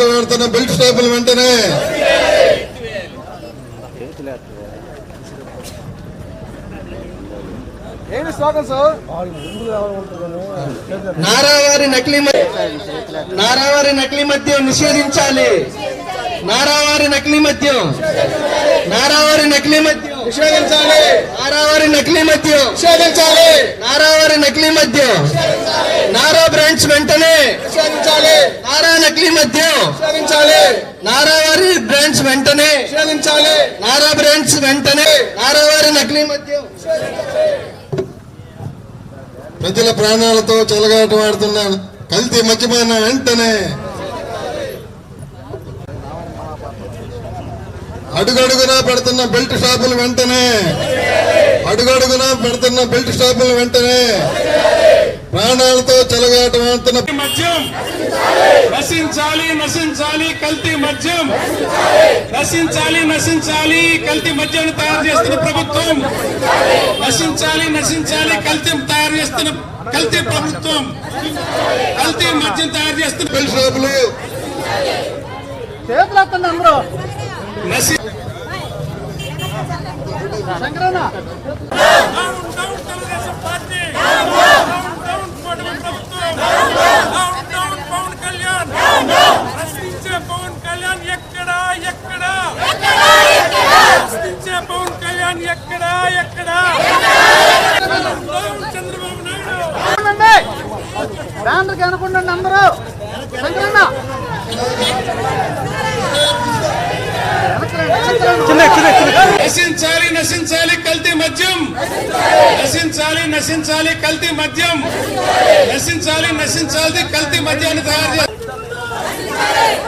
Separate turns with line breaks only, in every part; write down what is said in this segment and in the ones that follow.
చెలగాటమాడుతున్న belt స్టాపులు వెంటనే.
నారావారి నకిలీ నారావారి నకిలీ మద్యం నిషేధించాలి. నారావారి నకిలీ మద్యం. నారావారి నకిలీ మద్యం.
నిషేధించాలి.
నారావారి నకిలీ మద్యం.
నిషేధించాలి.
నారావారి నకిలీ మద్యం. బ్రాంచ్ వెంటనే నారా నకిలీ మద్యం
నిషేధించాలి
నారావారి బ్రాంచ్ వెంటనే నారా బ్రాంచ్ వెంటనే నారావారి నకిలీ మద్యం
ప్రజల ప్రాణాలతో చెలగాటమాడుతున్న కల్తీ మద్యపాన వెంటనే అడుగడుగునా పెడుతున్న బెల్ట్ షాపులు వెంటనే అడుగడుగునా పెడుతున్న బెల్ట్ షాపులు వెంటనే ప్రాణాలతో చెలగాటమాడుతున్న
మద్యం. నశించాలి నశించాలి కల్తీ మద్యం. నశించాలి నశించాలి కల్తీ మద్యాన్ని తయారు చేస్తున్న ప్రభుత్వం. నశించాలి నశించాలి కల్తీ తయారు చేస్తున్న కల్తీ ప్రభుత్వం. కల్తీ మద్యం తయారు చేస్తున్న
షాపులు.
చేతులు ఎత్తండి అందరూ
నశి
శంకరన్న
పవన్ కళ్యాణ్ ఎక్కడ ఎక్కడ? ప్రశ్నించే పవన్ కళ్యాణ్ ఎక్కడ ఎక్కడ? చంద్రబాబు నాయుడు.
ఉండండి బ్యానర్కి అనుకుండండి అందరూ
నశించాలి నశించాలి కల్తీ మద్యం. నశించాలి నశించాలి కల్తీ మద్యం. నశించాలి నశించాలి కల్తీ మద్యాన్ని తయారు చేస్తారు
నీట్గా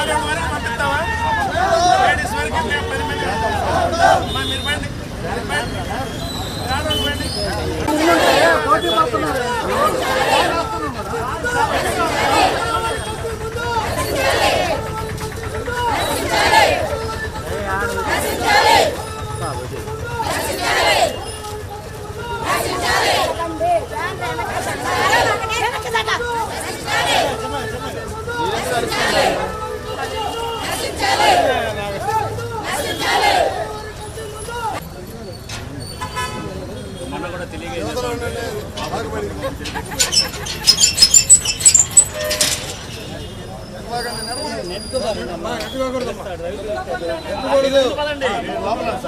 లోపల పోయింది
లోపల వస్తే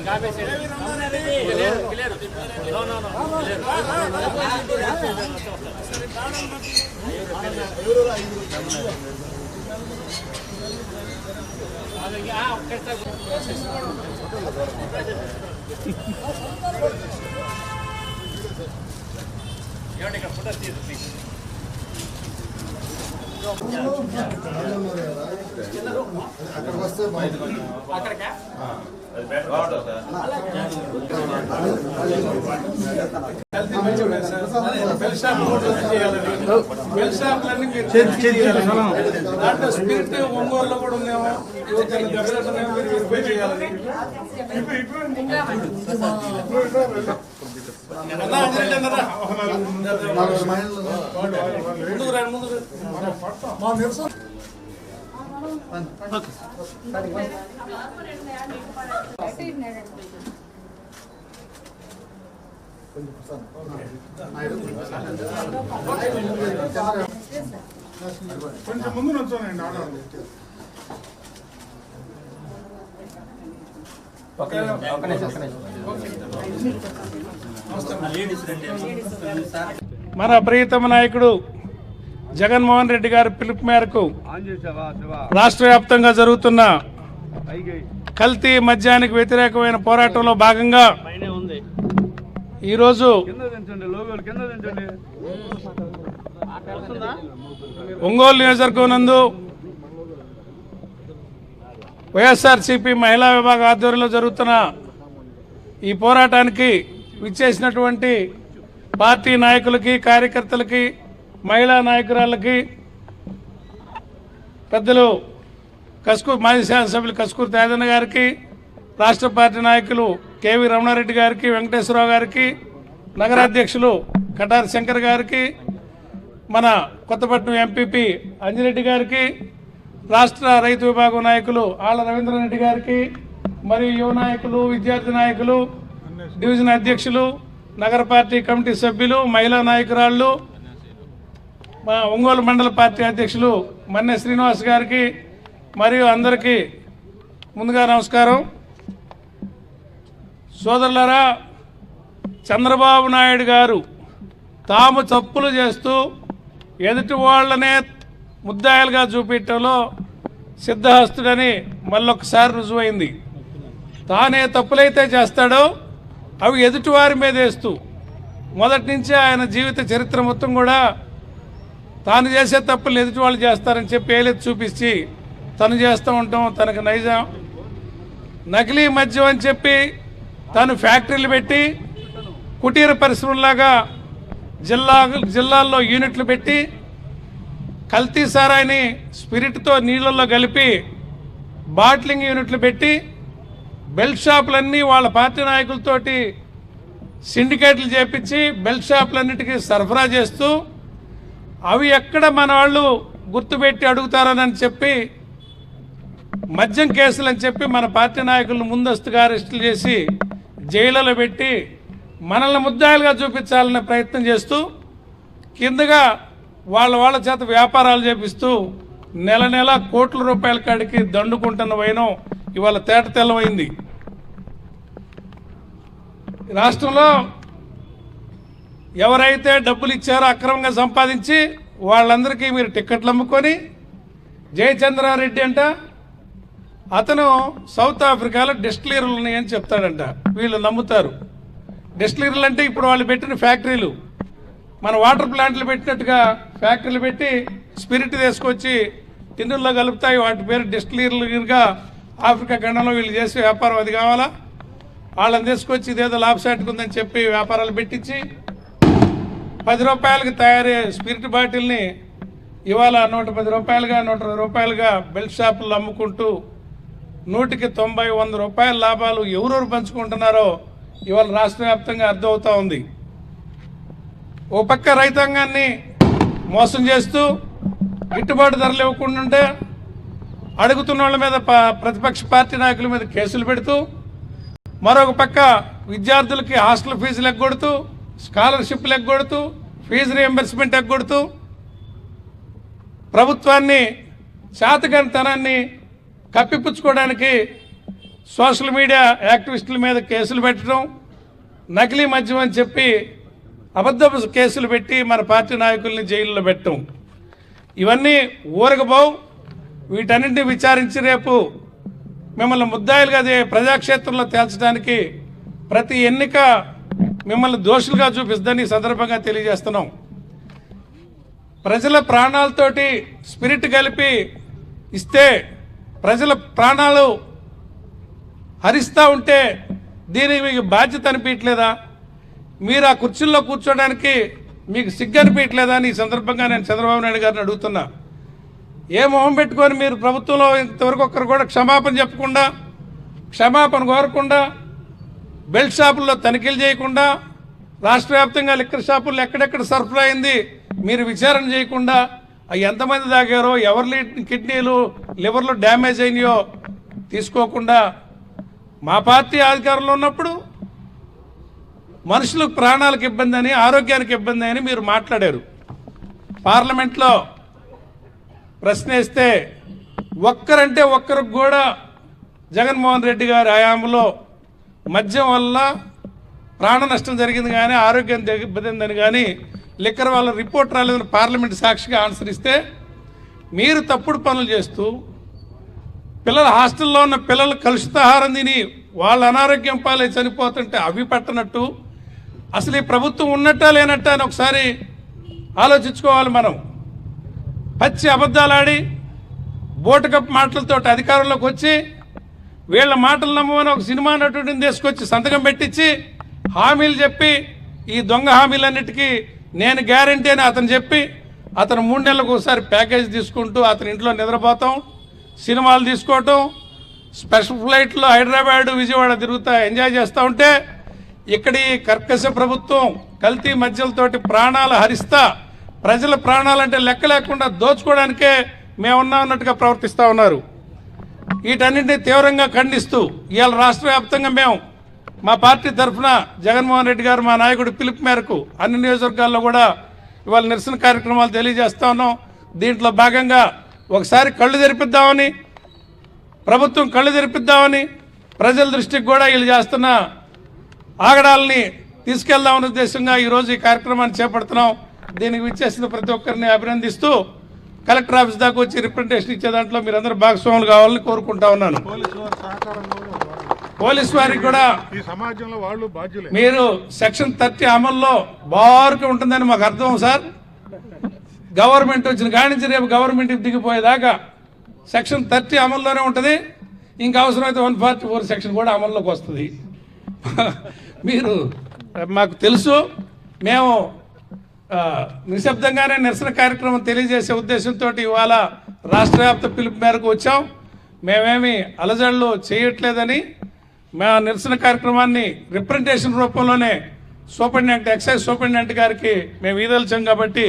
స్పిరిట్ ఒంగోలులో కూడా ఉందేమో యువకులు దెబ్బతింటున్నాయేమో మీరు వెరిఫై చేయాలని అన్నా, అంజనేయులు అన్నారా?
నాలుగు మైళ్ళు
ముందుకు రండి, మా నిరసన కొంచెం ముందు నుంచోనండి ఆడండి మన ప్రియతమ నాయకుడు జగన్మోహన్ రెడ్డి గారి పిలుపు మేరకు రాష్ట్ర వ్యాప్తంగా జరుగుతున్న కల్తీ మద్యానికి వ్యతిరేకమైన పోరాటంలో భాగంగా ఈరోజు ఒంగోలు నియోజకవర్గం నందు వైఎస్ఆర్సీపీ మహిళా విభాగ ఆధ్వర్యంలో జరుగుతున్న ఈ పోరాటానికి విచ్చేసినటువంటి పార్టీ నాయకులకి కార్యకర్తలకి మహిళా నాయకురాళ్ళకి పెద్దలు కస్కూర్ మాజీ శాసనసభ్యులు కస్కూర్ తేజన్న గారికి రాష్ట్ర పార్టీ నాయకులు కేవీ రమణారెడ్డి గారికి వెంకటేశ్వరరావు గారికి నగరాధ్యక్షులు కటారి శంకర్ గారికి మన కొత్తపట్నం ఎంపీపీ అంజిరెడ్డి గారికి రాష్ట్ర రైతు విభాగం నాయకులు ఆళ్ళ రవీంద్రరెడ్డి గారికి మరియు యువ నాయకులు విద్యార్థి నాయకులు డివిజన్ అధ్యక్షులు నగర పార్టీ కమిటీ సభ్యులు మహిళా నాయకురాళ్ళు మా ఒంగోలు మండల పార్టీ అధ్యక్షులు మన్నె శ్రీనివాస్ గారికి మరియు అందరికీ ముందుగా నమస్కారం. సోదరులరా చంద్రబాబు నాయుడు గారు తాము తప్పులు చేస్తూ ఎదుటి వాళ్ళనే ముద్దాయిలుగా చూపించడంలో సిద్ధహస్తుడని మళ్ళొకసారి రుజువైంది. తానే తప్పులైతే చేస్తాడో అవి ఎదుటివారి మీద వేస్తూ మొదటి నుంచే ఆయన జీవిత చరిత్ర మొత్తం కూడా తాను చేసే తప్పులు ఎదుటి వాళ్ళు చేస్తారని చెప్పి ఏలెత్తి చూపించి తను చేస్తూ ఉంటాం తనకు నైజం. నకిలీ మద్యం అని చెప్పి తను ఫ్యాక్టరీలు పెట్టి కుటీర పరిశ్రమలాగా జిల్లా జిల్లాల్లో యూనిట్లు పెట్టి కల్తీ సారాయిని స్పిరిట్తో నీళ్ళల్లో కలిపి బాట్లింగ్ యూనిట్లు పెట్టి బెల్ట్ షాపులన్నీ వాళ్ళ పార్టీ నాయకులతోటి సిండికేట్లు చేపించి బెల్ట్ షాపులన్నిటికీ సరఫరా చేస్తూ అవి ఎక్కడ మన వాళ్ళు గుర్తుపెట్టి అడుగుతారని చెప్పి మద్యం కేసులు అని చెప్పి మన పార్టీ నాయకులను ముందస్తుగా అరెస్టులు చేసి జైళ్ళలో పెట్టి మనల్ని ముద్దాయిలుగా చూపించాలనే ప్రయత్నం చేస్తూ కిందగా వాళ్ళ వాళ్ళ చేత వ్యాపారాలు చేపిస్తూ నెల నెల కోట్ల రూపాయల కాడికి దండుకుంటున్న వైనం ఇవాళ తేట తెల్లమైంది. రాష్ట్రంలో ఎవరైతే డబ్బులు ఇచ్చారో అక్రమంగా సంపాదించి వాళ్ళందరికీ మీరు టిక్కెట్లు అమ్ముకొని జయచంద్రారెడ్డి అంట. అతను సౌత్ ఆఫ్రికాలో డిస్టిలరీలు ఉన్నాయని చెప్తాడంట. వీళ్ళు నమ్ముతారు. డిస్టిలరీలు అంటే ఇప్పుడు వాళ్ళు పెట్టిన ఫ్యాక్టరీలు. మన వాటర్ ప్లాంట్లు పెట్టినట్టుగా ఫ్యాక్టరీలు పెట్టి స్పిరిట్ తీసుకొచ్చి టిన్నుల్లో కలుపుతాయి. వాటి పేరు డిస్టిలరీలుగా ఆఫ్రికా ఖండంలో వీళ్ళు చేసే వ్యాపారం అది కావాలా? వాళ్ళని తీసుకొచ్చి ఇదేదో లాభసాటికి ఉందని చెప్పి వ్యాపారాలు పెట్టించి పది రూపాయలకి తయారయ్యే స్పిరిట్ బాటిల్ని ఇవాళ నూట పది రూపాయలుగా నూట రూపాయలుగా బెల్ట్ షాపులు అమ్ముకుంటూ నూటికి తొంభై వంద రూపాయల లాభాలు ఎవరెవరు పంచుకుంటున్నారో ఇవాళ రాష్ట్ర వ్యాప్తంగా అర్థమవుతా ఉంది. ఓ పక్క రైతాంగాన్ని మోసం చేస్తూ గిట్టుబాటు ధరలు ఇవ్వకుండా అడుగుతున్న వాళ్ళ మీద ప- ప్రతిపక్ష పార్టీ నాయకుల మీద కేసులు పెడుతూ మరొక పక్క విద్యార్థులకి హాస్టల్ ఫీజులు ఎగ్గొడుతూ స్కాలర్షిప్లు ఎగ్గొడుతూ ఫీజు రియంబర్స్మెంట్ ఎగ్గొడుతూ ప్రభుత్వాన్ని చేతగనితనాన్ని కప్పిపుచ్చుకోవడానికి సోషల్ మీడియా యాక్టివిస్టుల మీద కేసులు పెట్టడం నకిలీ మద్యం అని చెప్పి అబద్ధపు కేసులు పెట్టి మన పార్టీ నాయకుల్ని జైల్లో పెట్టడం. ఇవన్నీ ఊరగబోవు వీటన్నింటినీ విచారించి రేపు మిమ్మల్ని ముద్దాయిలుగా అదే ప్రజాక్షేత్రంలో తేల్చడానికి ప్రతి ఎన్నిక మిమ్మల్ని దోషులుగా చూపిస్తుందని సందర్భంగా తెలియజేస్తున్నాం. ప్రజల ప్రాణాలతోటి స్పిరిట్ కలిపి ఇస్తే ప్రజల ప్రాణాలు హరిస్తూ ఉంటే దీనికి మీకు బాధ్యత అనిపించలేదా మీరు ఆ కుర్చీల్లో కూర్చోడానికి మీకు సిగ్గు అనిపించలేదా అని ఈ సందర్భంగా నేను చంద్రబాబు నాయుడు గారిని అడుగుతున్నా. ఏ మొహం పెట్టుకొని మీరు ప్రభుత్వంలో ఇంతవరకు ఒక్కరు కూడా క్షమాపణ చెప్పకుండా క్షమాపణ కోరకుండా బెల్ట్ షాపుల్లో తనిఖీలు చేయకుండా రాష్ట్ర వ్యాప్తంగా లిక్కర్ షాపుల్లో ఎక్కడెక్కడ సరఫరా అయింది మీరు విచారణ చేయకుండా అవి ఎంతమంది తాగారో ఎవరి కిడ్నీలు లివర్లు డ్యామేజ్ అయినాయో తీసుకోకుండా మా పార్టీ అధికారంలో ఉన్నప్పుడు మనుషులకు ప్రాణాలకు ఇబ్బంది అని ఆరోగ్యానికి ఇబ్బంది అని మీరు మాట్లాడారు. పార్లమెంట్లో ప్రశ్నేస్తే ఒక్కరంటే ఒక్కరికి కూడా జగన్మోహన్ రెడ్డి గారి హయాంలో మద్యం వల్ల ప్రాణ నష్టం జరిగింది కానీ ఆరోగ్యం దెబ్బతిందని కానీ లిక్కర్ వాళ్ళ రిపోర్ట్ రాలేదని పార్లమెంట్ సాక్షిగా ఆన్సర్ ఇస్తే మీరు తప్పుడు పనులు చేస్తూ పిల్లల హాస్టల్లో ఉన్న పిల్లలు కలుషితాహారం తిని వాళ్ళ అనారోగ్యం పాలై చనిపోతుంటే అవి పట్టనట్టు అసలు ఈ ప్రభుత్వం ఉన్నట్టా లేనట్టా అని ఒకసారి ఆలోచించుకోవాలి మనం. పచ్చి అబద్ధాలాడి బోటకప్ మాటలతో అధికారంలోకి వచ్చి వీళ్ళ మాటలు నమ్మమని ఒక సినిమా నటుడిని తీసుకొచ్చి సంతకం పెట్టించి హామీలు చెప్పి ఈ దొంగ హామీలన్నిటికీ నేను గ్యారంటీ అని అతను చెప్పి అతను మూడు నెలలకు ఒకసారి ప్యాకేజ్ తీసుకుంటూ అతని ఇంట్లో నిద్రపోతాం సినిమాలు తీసుకోవటం స్పెషల్ ఫ్లైట్లో హైదరాబాద్ విజయవాడ తిరుగుతా ఎంజాయ్ చేస్తూ ఉంటే ఇక్కడ ఈ కర్కశ ప్రభుత్వం కల్తీ మధ్యలతోటి ప్రాణాలు హరిస్తా ప్రజల ప్రాణాలంటే లెక్క లేకుండా దోచుకోవడానికే మేమున్నా అన్నట్టుగా ప్రవర్తిస్తూ ఉన్నారు. వీటన్నింటినీ తీవ్రంగా ఖండిస్తూ ఇవాళ రాష్ట్ర వ్యాప్తంగా మేము మా పార్టీ తరఫున జగన్మోహన్ రెడ్డి గారు మా నాయకుడు పిలుపు మేరకు అన్ని నియోజకవర్గాల్లో కూడా ఇవాళ నిరసన కార్యక్రమాలు తెలియజేస్తా ఉన్నాం. దీంట్లో భాగంగా ఒకసారి కళ్ళు తెరిపిద్దామని ప్రభుత్వం కళ్ళు తెరిపిద్దామని ప్రజల దృష్టికి కూడా వీళ్ళు చేస్తున్న ఆగడాలని తీసుకెళ్దామనే ఉద్దేశంగా ఈరోజు ఈ కార్యక్రమాన్ని చేపడుతున్నాం. దీనికి విచ్చేసిన ప్రతి ఒక్కరిని అభినందిస్తూ కలెక్టర్ ఆఫీస్ దాకా వచ్చి రిప్రజెంటేషన్ ఇచ్చే దాంట్లో మీరందరూ భాగస్వాములు కావాలని కోరుకుంటా ఉన్నాను.
పోలీసు
వారికి కూడా
ఈ సమాజంలో వాళ్ళు బాధ్యులే.
మీరు సెక్షన్ థర్టీ అమల్లో బారుగా ఉంటుందని మాకు అర్థం సార్. గవర్నమెంట్ వచ్చిన కాడి నుంచి రేపు గవర్నమెంట్ దిగిపోయేదాకా సెక్షన్ థర్టీ అమల్లోనే ఉంటుంది. ఇంకా అవసరమైతే వన్ ఫార్టీ ఫోర్ సెక్షన్ కూడా అమల్లోకి వస్తుంది. మీరు మాకు తెలుసు మేము నిశ్శబ్దంగానే నిరసన కార్యక్రమం తెలియజేసే ఉద్దేశంతో ఇవాళ రాష్ట్ర వ్యాప్త పిలుపు మేరకు వచ్చాం. మేమేమి అలజడులు చేయట్లేదని మా నిరసన కార్యక్రమాన్ని రిప్రజెంటేషన్ రూపంలోనే సూపరింటెండెంట్ ఎక్సైజ్ సూపరింటెండెంట్ గారికి మేము ఈదల్చాం కాబట్టి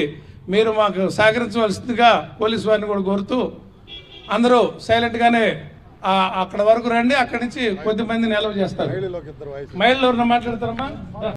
మీరు మాకు సహకరించవలసిందిగా పోలీసు వారిని కూడా కోరుతూ అందరూ సైలెంట్గానే అక్కడ వరకు రండి. అక్కడి నుంచి కొద్ది మంది నిల్వ చేస్తారు. ఎవరన్నా మాట్లాడతారమ్మా?